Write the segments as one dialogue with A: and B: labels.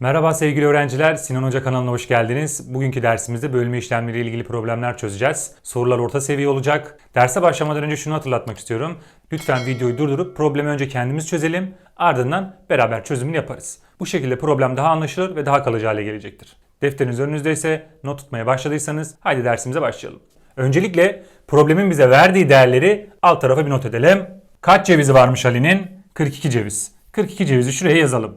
A: Merhaba sevgili öğrenciler, Sinan Hoca kanalına hoş geldiniz. Bugünkü dersimizde bölme işlemleriyle ilgili problemler çözeceğiz. Sorular orta seviye olacak. Derse başlamadan önce şunu hatırlatmak istiyorum. Lütfen videoyu durdurup problemi önce kendimiz çözelim, ardından beraber çözümünü yaparız. Bu şekilde problem daha anlaşılır ve daha kalıcı hale gelecektir. Defteriniz önünüzdeyse not tutmaya başladıysanız haydi dersimize başlayalım. Öncelikle problemin bize verdiği değerleri alt tarafa bir not edelim. Kaç cevizi varmış Ali'nin? 42 ceviz. 42 cevizi şuraya yazalım.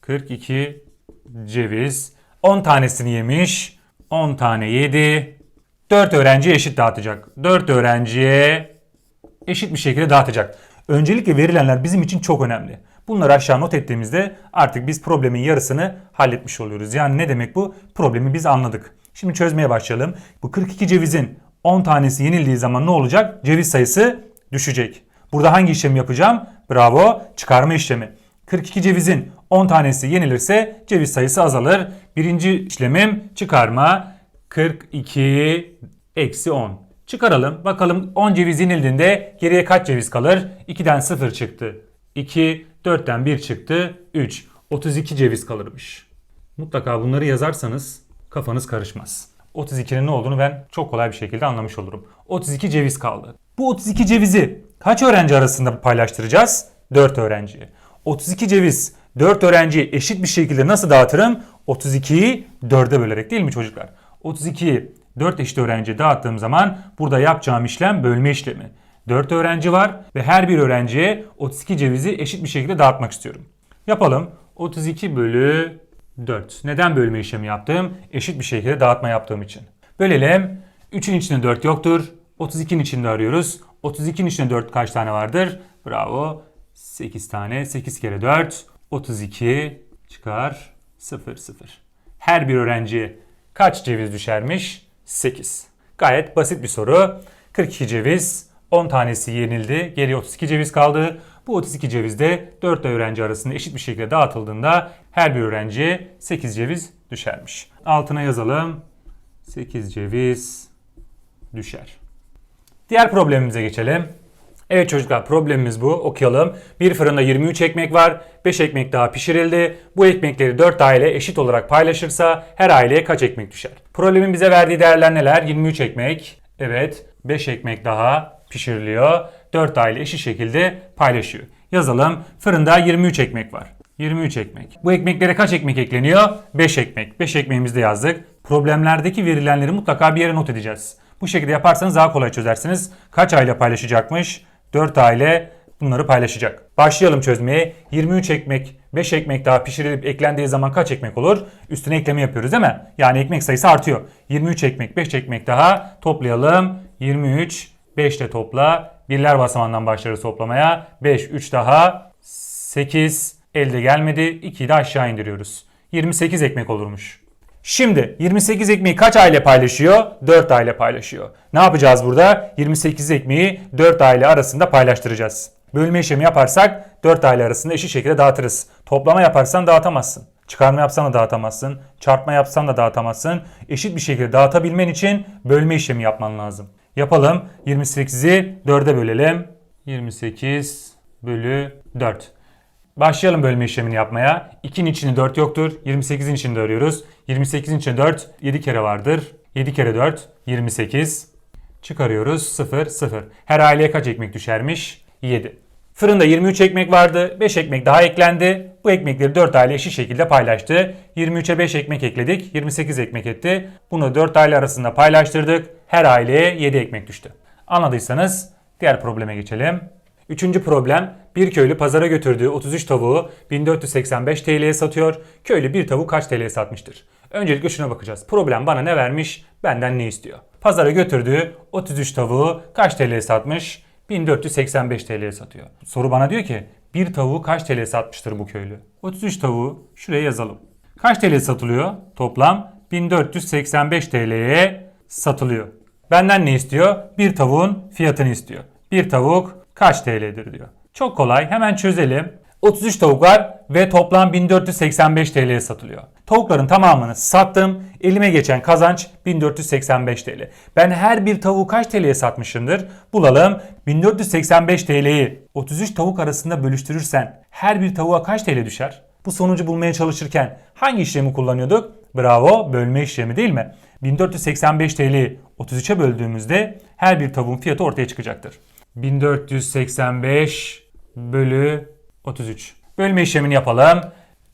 A: 42 ceviz. 10 tanesini yemiş. 10 tane yedi. 4 öğrenciye eşit dağıtacak. 4 öğrenciye eşit bir şekilde dağıtacak. Öncelikle verilenler bizim için çok önemli. Bunları aşağı not ettiğimizde artık biz problemin yarısını halletmiş oluyoruz. Yani ne demek bu? Problemi biz anladık. Şimdi çözmeye başlayalım. Bu 42 cevizin 10 tanesi yenildiği zaman ne olacak? Ceviz sayısı düşecek. Burada hangi işlemi yapacağım? Bravo, çıkarma işlemi. 42 cevizin 10 tanesi yenilirse ceviz sayısı azalır. Birinci işlemim çıkarma 42 eksi 10. Çıkaralım. Bakalım 10 ceviz yenildiğinde geriye kaç ceviz kalır? 2'den 0 çıktı. 2, 4'ten 1 çıktı. 3. 32 ceviz kalırmış. Mutlaka bunları yazarsanız kafanız karışmaz. 32'nin ne olduğunu ben çok kolay bir şekilde anlamış olurum. 32 ceviz kaldı. Bu 32 cevizi kaç öğrenci arasında paylaştıracağız? 4 öğrenciye. 32 ceviz 4 öğrenciye eşit bir şekilde nasıl dağıtırım? 32'yi 4'e bölerek değil mi çocuklar? 32'yi 4 eşit öğrenciye dağıttığım zaman burada yapacağım işlem bölme işlemi. 4 öğrenci var ve her bir öğrenciye 32 cevizi eşit bir şekilde dağıtmak istiyorum. Yapalım. 32 bölü 4. Neden bölme işlemi yaptım? Eşit bir şekilde dağıtma yaptığım için. Bölelim. 3'ün içinde 4 yoktur. 32'nin içinde arıyoruz. 32'nin içinde 4 kaç tane vardır? Bravo. 8 tane. 8 kere 4. 32 çıkar. 0 0. Her bir öğrenciye kaç ceviz düşermiş? 8. Gayet basit bir soru. 42 ceviz. 10 tanesi yenildi. Geriye 32 ceviz kaldı. Bu 32 ceviz de 4 öğrenci arasında eşit bir şekilde dağıtıldığında her bir öğrenciye 8 ceviz düşermiş. Altına yazalım. 8 ceviz düşer. Diğer problemimize geçelim. Evet çocuklar problemimiz bu. Okuyalım. Bir fırında 23 ekmek var. 5 ekmek daha pişirildi. Bu ekmekleri 4 aile eşit olarak paylaşırsa her aileye kaç ekmek düşer? Problemin bize verdiği değerler neler? 23 ekmek. Evet. 5 ekmek daha pişiriliyor. 4 aile eşit şekilde paylaşıyor. Yazalım. Fırında 23 ekmek var. 23 ekmek. Bu ekmeklere kaç ekmek ekleniyor? 5 ekmek. 5 ekmeğimizi de yazdık. Problemlerdeki verilenleri mutlaka bir yere not edeceğiz. Bu şekilde yaparsanız daha kolay çözersiniz. Kaç aile paylaşacakmış? 4 aile bunları paylaşacak. Başlayalım çözmeye. 23 ekmek, 5 ekmek daha pişirilip eklendiği zaman kaç ekmek olur? Üstüne ekleme yapıyoruz değil mi? Yani ekmek sayısı artıyor. 23 ekmek, 5 ekmek daha toplayalım. 23, 5 ile topla. Birler basamağından başlarız toplamaya. 5, 3 daha. 8 elde gelmedi. 2'yi de aşağı indiriyoruz. 28 ekmek olurmuş. Şimdi 28 ekmeği kaç aile paylaşıyor? 4 aile paylaşıyor. Ne yapacağız burada? 28 ekmeği 4 aile arasında paylaştıracağız. Bölme işlemi yaparsak 4 aile arasında eşit şekilde dağıtırız. Toplama yaparsan dağıtamazsın. Çıkarma yapsan da dağıtamazsın. Çarpma yapsan da dağıtamazsın. Eşit bir şekilde dağıtabilmen için bölme işlemi yapman lazım. Yapalım. 28'i 4'e bölelim. 28 bölü 4. Başlayalım bölme işlemini yapmaya. 2'nin içinde 4 yoktur. 28'in içinde arıyoruz. 28'in içinde 4 7 kere vardır. 7 kere 4 28. Çıkarıyoruz 0 0. Her aileye kaç ekmek düşermiş? 7. Fırında 23 ekmek vardı. 5 ekmek daha eklendi. Bu ekmekleri 4 aile eşit şekilde paylaştı. 23'e 5 ekmek ekledik. 28 ekmek etti. Bunu 4 aile arasında paylaştırdık. Her aileye 7 ekmek düştü. Anladıysanız diğer probleme geçelim. Üçüncü problem bir köylü pazara götürdüğü 33 tavuğu 1485 TL'ye satıyor. Köylü bir tavuk kaç TL'ye satmıştır? Öncelikle şuna bakacağız. Problem bana ne vermiş? Benden ne istiyor? Pazara götürdüğü 33 tavuğu kaç TL'ye satmış? 1485 TL'ye satıyor. Soru bana diyor ki bir tavuğu kaç TL'ye satmıştır bu köylü? 33 tavuğu şuraya yazalım. Kaç TL'ye satılıyor? Toplam 1485 TL'ye satılıyor. Benden ne istiyor? Bir tavuğun fiyatını istiyor. Bir tavuk kaç TL'dir diyor. Çok kolay hemen çözelim. 33 tavuk var ve toplam 1485 TL'ye satılıyor. Tavukların tamamını sattım. Elime geçen kazanç 1485 TL. Ben her bir tavuğu kaç TL'ye satmışımdır? Bulalım. 1485 TL'yi 33 tavuk arasında bölüştürürsen her bir tavuğa kaç TL düşer? Bu sonucu bulmaya çalışırken hangi işlemi kullanıyorduk? Bravo, bölme işlemi değil mi? 1485 TL'yi 33'e böldüğümüzde her bir tavuğun fiyatı ortaya çıkacaktır. 1485 bölü 33. Bölme işlemini yapalım.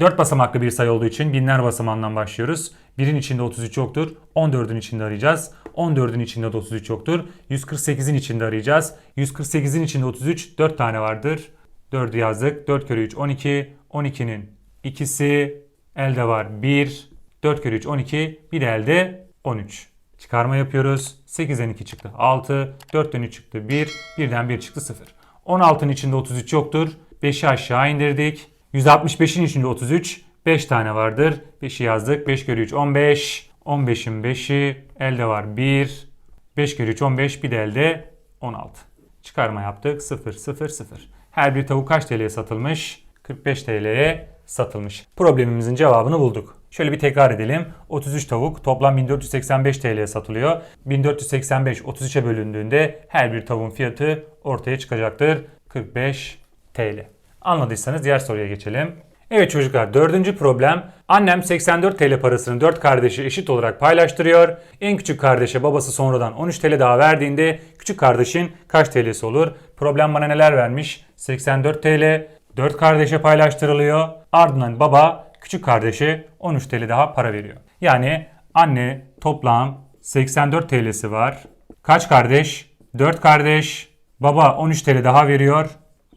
A: 4 basamaklı bir sayı olduğu için binler basamağından başlıyoruz. 1'in içinde 33 yoktur. 14'ün içinde arayacağız. 14'ün içinde de 33 yoktur. 148'in içinde arayacağız. 148'in içinde 33 4 tane vardır. 4'ü yazdık. 4 kere 3 12. 12'nin ikisi elde var 1. 4 kere 3 12. Bir de elde 13. Çıkarma yapıyoruz. 8'den 2 çıktı 6. 4'ten 3 çıktı 1. 1'den 1 çıktı 0. 16'ın içinde 33 yoktur. 5'i aşağı indirdik. 165'in içinde 33. 5 tane vardır. 5'i yazdık. 5 kere 3 15. 15'in 5'i elde var 1. 5 kere 3 15 bir de elde 16. Çıkarma yaptık 0 0 0. Her bir tavuk kaç TL'ye satılmış? 45 TL'ye satılmış. Problemimizin cevabını bulduk. Şöyle bir tekrar edelim. 33 tavuk toplam 1485 TL'ye satılıyor. 1485 33'e bölündüğünde her bir tavuğun fiyatı ortaya çıkacaktır. 45 TL. Anladıysanız diğer soruya geçelim. Evet çocuklar dördüncü problem. Annem 84 TL parasını 4 kardeşi eşit olarak paylaştırıyor. En küçük kardeşe babası sonradan 13 TL daha verdiğinde küçük kardeşin kaç TL'si olur? Problem bana neler vermiş? 84 TL 4 kardeşe paylaştırılıyor. Ardından baba küçük kardeşe 13 TL daha para veriyor. Yani anne toplam 84 TL'si var. Kaç kardeş? 4 kardeş. Baba 13 TL daha veriyor.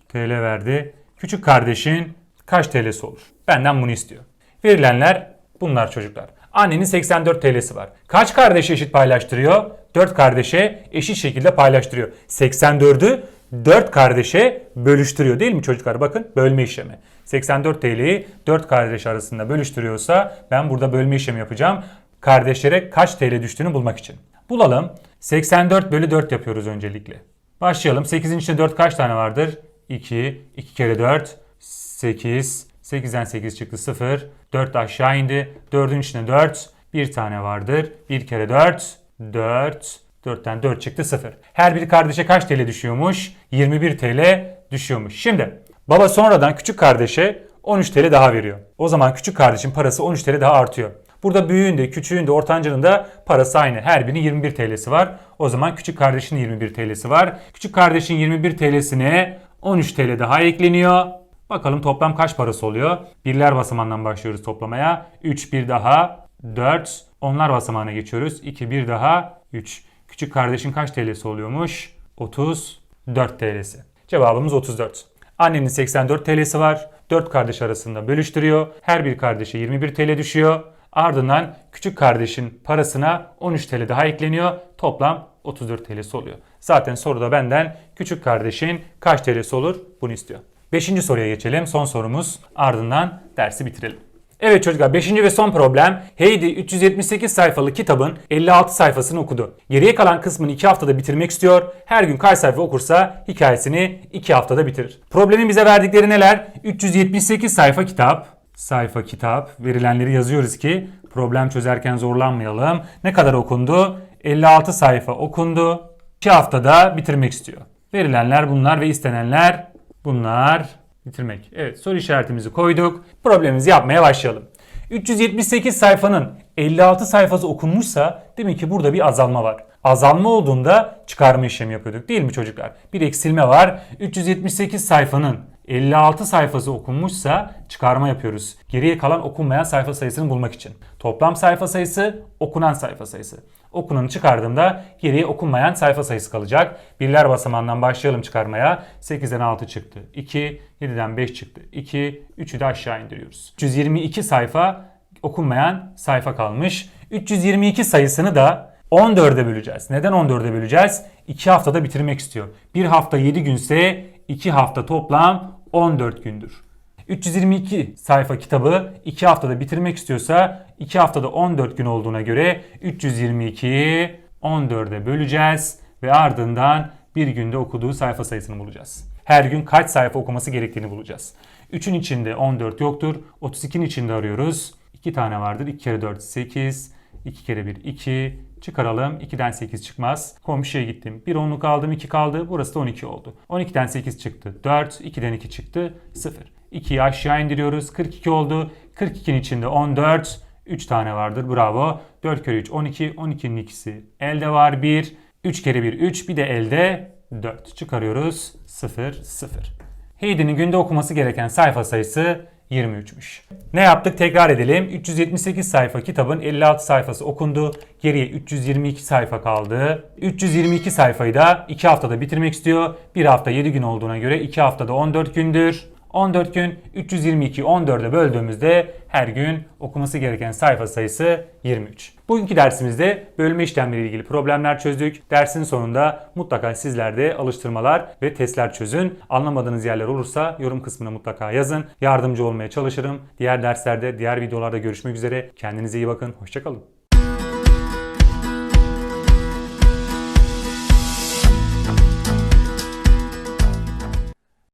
A: TL verdi. Küçük kardeşin kaç TL'si olur? Benden bunu istiyor. Verilenler bunlar çocuklar. Annenin 84 TL'si var. Kaç kardeşe eşit paylaştırıyor? 4 kardeşe eşit şekilde paylaştırıyor. 84'ü 4 kardeşe bölüştürüyor değil mi çocuklar? Bakın bölme işlemi. 84 TL'yi 4 kardeş arasında bölüştürüyorsa ben burada bölme işlemi yapacağım. Kardeşlere kaç TL düştüğünü bulmak için. Bulalım. 84 bölü 4 yapıyoruz öncelikle. Başlayalım. 8'in içinde 4 kaç tane vardır? 2, 2 kere 4, 8. 8'den 8 çıktı 0. 4 aşağı indi. 4'ün içinde 4. Bir tane vardır. 1 kere 4. 4. 4'ten 4 çıktı 0. Her bir kardeşe kaç TL düşüyormuş? 21 TL düşüyormuş. Şimdi baba sonradan küçük kardeşe 13 TL daha veriyor. O zaman küçük kardeşin parası 13 TL daha artıyor. Burada büyüğün de küçüğün de ortancının da parası aynı. Her birinin 21 TL'si var. O zaman küçük kardeşin 21 TL'si var. Küçük kardeşin 21 TL'sine 13 TL daha ekleniyor. Bakalım toplam kaç parası oluyor? Birler basamağından başlıyoruz toplamaya. 3 bir daha 4. Onlar basamağına geçiyoruz. 2 bir daha 3. Küçük kardeşin kaç TL'si oluyormuş? 34 TL'si. Cevabımız 34. Annenin 84 TL'si var. 4 kardeş arasında bölüştürüyor. Her bir kardeşe 21 TL düşüyor. Ardından küçük kardeşin parasına 13 TL daha ekleniyor. Toplam 34 TL'si oluyor. Zaten soruda benden küçük kardeşin kaç TL'si olur bunu istiyor. Beşinci soruya geçelim. Son sorumuz. Ardından dersi bitirelim. Evet çocuklar 5. ve son problem. Heidi 378 sayfalık kitabın 56 sayfasını okudu. Geriye kalan kısmını 2 haftada bitirmek istiyor. Her gün kaç sayfa okursa hikayesini 2 haftada bitirir. Problemin bize verdikleri neler? 378 sayfa kitap. Sayfa kitap. Verilenleri yazıyoruz ki problem çözerken zorlanmayalım. Ne kadar okundu? 56 sayfa okundu. 2 haftada bitirmek istiyor. Verilenler bunlar ve istenenler bunlar. Bitirmek. Evet soru işaretimizi koyduk. Problemimizi yapmaya başlayalım. 378 sayfanın 56 sayfası okunmuşsa demek ki burada bir azalma var. Azalma olduğunda çıkarma işlemi yapıyorduk değil mi çocuklar? Bir eksilme var. 378 sayfanın 56 sayfası okunmuşsa çıkarma yapıyoruz. Geriye kalan okunmayan sayfa sayısını bulmak için. Toplam sayfa sayısı, okunan sayfa sayısı. Okunanı çıkardığımda geriye okunmayan sayfa sayısı kalacak. Birler basamağından başlayalım çıkarmaya. 8'den 6 çıktı. 2, 7'den 5 çıktı. 2, 3'ü de aşağı indiriyoruz. 322 sayfa okunmayan sayfa kalmış. 322 sayısını da 14'e böleceğiz. Neden 14'e böleceğiz? 2 haftada bitirmek istiyor. 1 hafta 7 günse 2 hafta toplam 14 gündür. 322 sayfa kitabı 2 haftada bitirmek istiyorsa 2 haftada 14 gün olduğuna göre 322'yi 14'e böleceğiz ve ardından bir günde okuduğu sayfa sayısını bulacağız. Her gün kaç sayfa okuması gerektiğini bulacağız. 3'ün içinde 14 yoktur. 32'nin içinde arıyoruz. 2 tane vardır. 2 kere 4 8. 2 kere 1 2. Çıkaralım. 2'den 8 çıkmaz. Komşuya gittim. 1 onluk aldım 2 kaldı. Burası da 12 oldu. 12'den 8 çıktı 4. 2'den 2 çıktı 0. 2'yi aşağı indiriyoruz. 42 oldu. 42'nin içinde 14. 3 tane vardır. Bravo. 4 kere 3 12. 12'nin ikisi elde var. 1. 3 kere 1 3. Bir de elde 4. Çıkarıyoruz. 0 0. Heidi'nin günde okuması gereken sayfa sayısı 23'müş. Ne yaptık tekrar edelim. 378 sayfa kitabın 56 sayfası okundu. Geriye 322 sayfa kaldı. 322 sayfayı da 2 haftada bitirmek istiyor. 1 hafta 7 gün olduğuna göre 2 haftada 14 gündür. 14 gün 322 14'e böldüğümüzde her gün okuması gereken sayfa sayısı 23. Bugünkü dersimizde bölme işlemleri ilgili problemler çözdük. Dersin sonunda mutlaka sizler de alıştırmalar ve testler çözün. Anlamadığınız yerler olursa yorum kısmına mutlaka yazın. Yardımcı olmaya çalışırım. Diğer derslerde, diğer videolarda görüşmek üzere. Kendinize iyi bakın. Hoşçakalın.